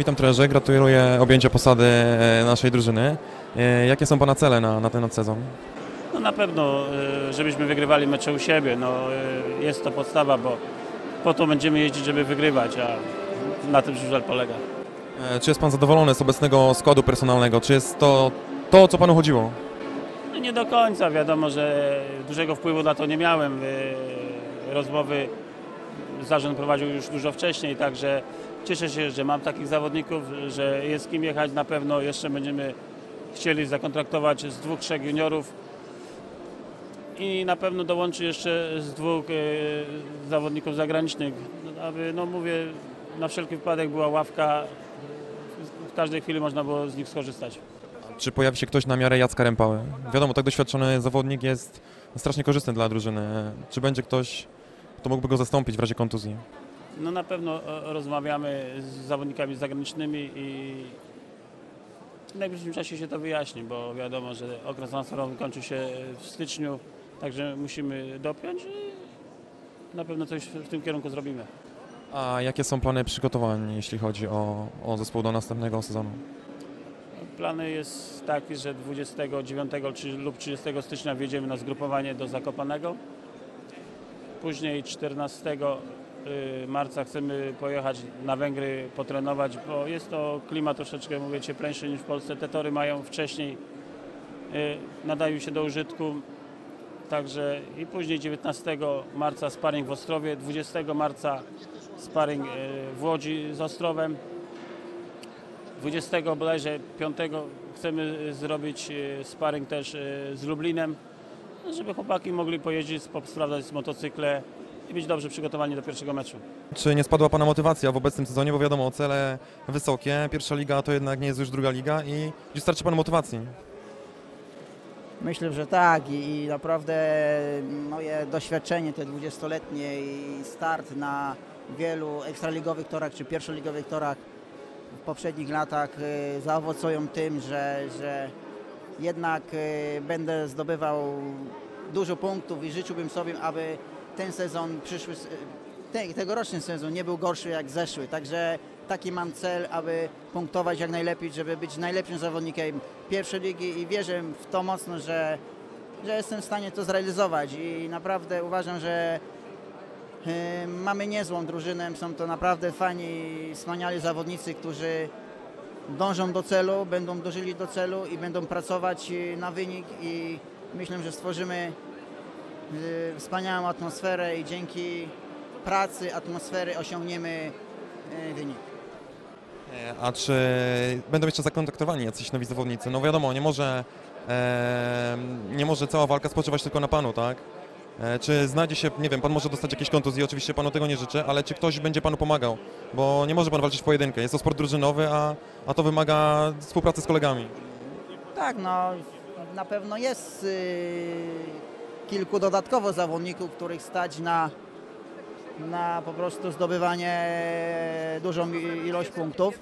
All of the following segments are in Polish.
Witam trenerze, gratuluję objęcia posady e, naszej drużyny. E, Jakie są Pana cele na, na ten sezon? No na pewno, e, żebyśmy wygrywali mecze u siebie. No, jest to podstawa, bo po to będziemy jeździć, żeby wygrywać, a na tym żużel polega. Czy jest Pan zadowolony z obecnego składu personalnego? Czy jest to to, o co Panu chodziło? No nie do końca, wiadomo, że dużego wpływu na to nie miałem. Rozmowy zarząd prowadził już dużo wcześniej, także cieszę się, że mam takich zawodników, że jest kim jechać. Na pewno jeszcze będziemy chcieli zakontraktować z dwóch, trzech juniorów i na pewno dołączy jeszcze z dwóch e, zawodników zagranicznych, aby, no mówię, na wszelki wypadek była ławka, w każdej chwili można było z nich skorzystać. Czy pojawi się ktoś na miarę Jacka Rępały? Wiadomo, tak doświadczony zawodnik jest strasznie korzystny dla drużyny. Czy będzie ktoś, kto mógłby go zastąpić w razie kontuzji? No na pewno e, rozmawiamy z zawodnikami zagranicznymi i w najbliższym czasie się to wyjaśni, bo wiadomo, że okres transferowy kończy się w styczniu, także musimy dopiąć i na pewno coś w tym kierunku zrobimy. A jakie są plany przygotowań, jeśli chodzi o, o zespół do następnego sezonu? Plany jest taki, że 29 czy- lub 30 stycznia wjedziemy na zgrupowanie do Zakopanego. Później 14 y, marca chcemy pojechać na Węgry, potrenować, bo jest to klimat troszeczkę, mówię, cieplejszy niż w Polsce. Te tory mają wcześniej, y, nadają się do użytku. Także i później 19 marca sparring w Ostrowie, 20 marca sparring y, w Łodzi z Ostrowem. 20 bodajże 5 chcemy zrobić sparring też z Lublinem, żeby chłopaki mogli pojeździć, sprawdzać motocykle i być dobrze przygotowani do pierwszego meczu. Czy nie spadła Pana motywacja w obecnym sezonie? Bo wiadomo, cele wysokie, pierwsza liga to jednak nie jest już druga liga i gdzie starczy Panu motywacji? Myślę, że tak i, i naprawdę moje doświadczenie te 20-letnie i start na wielu ekstraligowych torach czy pierwszoligowych torach w poprzednich latach y, zaowocują tym, że, że jednak y, będę zdobywał dużo punktów i życzyłbym sobie, aby ten sezon przyszły, te, tegoroczny sezon nie był gorszy jak zeszły. Także taki mam cel, aby punktować jak najlepiej, żeby być najlepszym zawodnikiem pierwszej ligi i wierzę w to mocno, że, że jestem w stanie to zrealizować i naprawdę uważam, że e, mamy niezłą drużynę, są to naprawdę fajni, wspaniali zawodnicy, którzy dążą do celu, będą dążyli do celu i będą pracować e, na wynik i myślę, że stworzymy wspaniałą atmosferę i dzięki pracy, atmosfery osiągniemy e, wynik. E, A czy będą jeszcze zakontaktowani jacyś nowi zawodnicy? No wiadomo, nie może, e, nie może cała walka spoczywać tylko na Panu, tak? E, Czy znajdzie się, nie wiem, Pan może dostać jakieś kontuzje, oczywiście Panu tego nie życzę, ale czy ktoś będzie Panu pomagał? Bo nie może Pan walczyć w pojedynkę, jest to sport drużynowy, a, a to wymaga współpracy z kolegami. Tak, no na pewno jest y, kilku dodatkowo zawodników, których stać na, na po prostu zdobywanie dużą ilość punktów.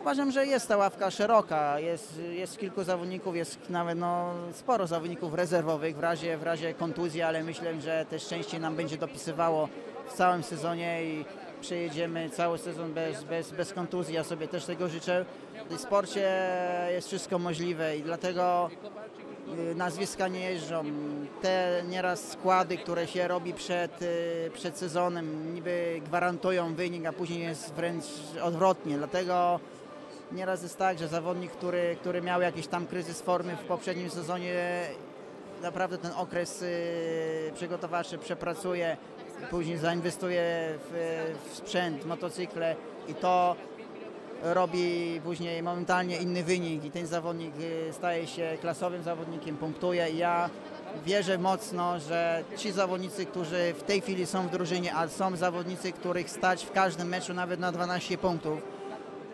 Uważam, że jest ta ławka szeroka, jest, jest kilku zawodników, jest nawet no, sporo zawodników rezerwowych w razie, w razie kontuzji, ale myślę, że te szczęście nam będzie dopisywało w całym sezonie i przejedziemy cały sezon bez, bez, bez kontuzji. Ja sobie też tego życzę. W sporcie jest wszystko możliwe i dlatego nazwiska nie jeżdżą. Te nieraz składy, które się robi przed, y, przed sezonem, niby gwarantują wynik, a później jest wręcz odwrotnie. Dlatego nieraz jest tak, że zawodnik, który, który miał jakiś tam kryzys formy w poprzednim sezonie, naprawdę ten okres y, przygotowawczy przepracuje, później zainwestuje w, w sprzęt, motocykle i to robi później momentalnie inny wynik i ten zawodnik y, staje się klasowym zawodnikiem, punktuje. I ja wierzę mocno, że ci zawodnicy, którzy w tej chwili są w drużynie, a są zawodnicy, których stać w każdym meczu nawet na 12 punktów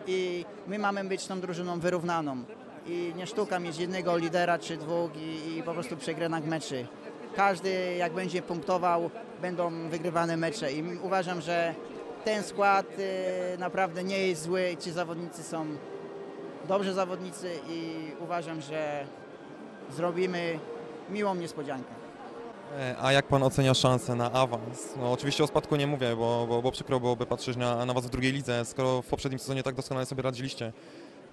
i my mamy być tą drużyną wyrównaną. I nie sztuka mieć jednego lidera czy dwóch i, i po prostu przegranych meczy. Każdy jak będzie punktował, będą wygrywane mecze. I uważam, że ten skład y, naprawdę nie jest zły. Ci zawodnicy są dobrzy zawodnicy i uważam, że zrobimy miłą niespodziankę. E, A jak pan ocenia szanse na awans? No oczywiście o spadku nie mówię, bo, bo, bo przykro byłoby patrzeć na, na was w drugiej lidze, skoro w poprzednim sezonie tak doskonale sobie radziliście.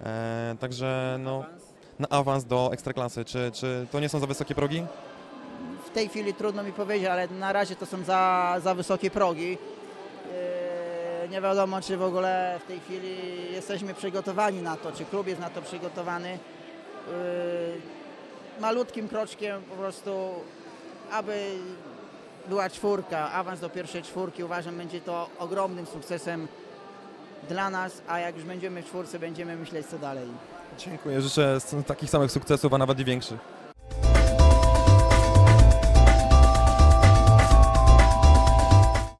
E, także no, na awans do Ekstraklasy, czy, czy to nie są za wysokie progi? W tej chwili trudno mi powiedzieć, ale na razie to są za, za wysokie progi. Nie wiadomo, czy w ogóle w tej chwili jesteśmy przygotowani na to, czy klub jest na to przygotowany. Yy, Malutkim kroczkiem po prostu, aby była czwórka, awans do pierwszej czwórki, uważam, będzie to ogromnym sukcesem dla nas, a jak już będziemy w czwórce, będziemy myśleć co dalej. Dziękuję, życzę takich samych sukcesów, a nawet i większych.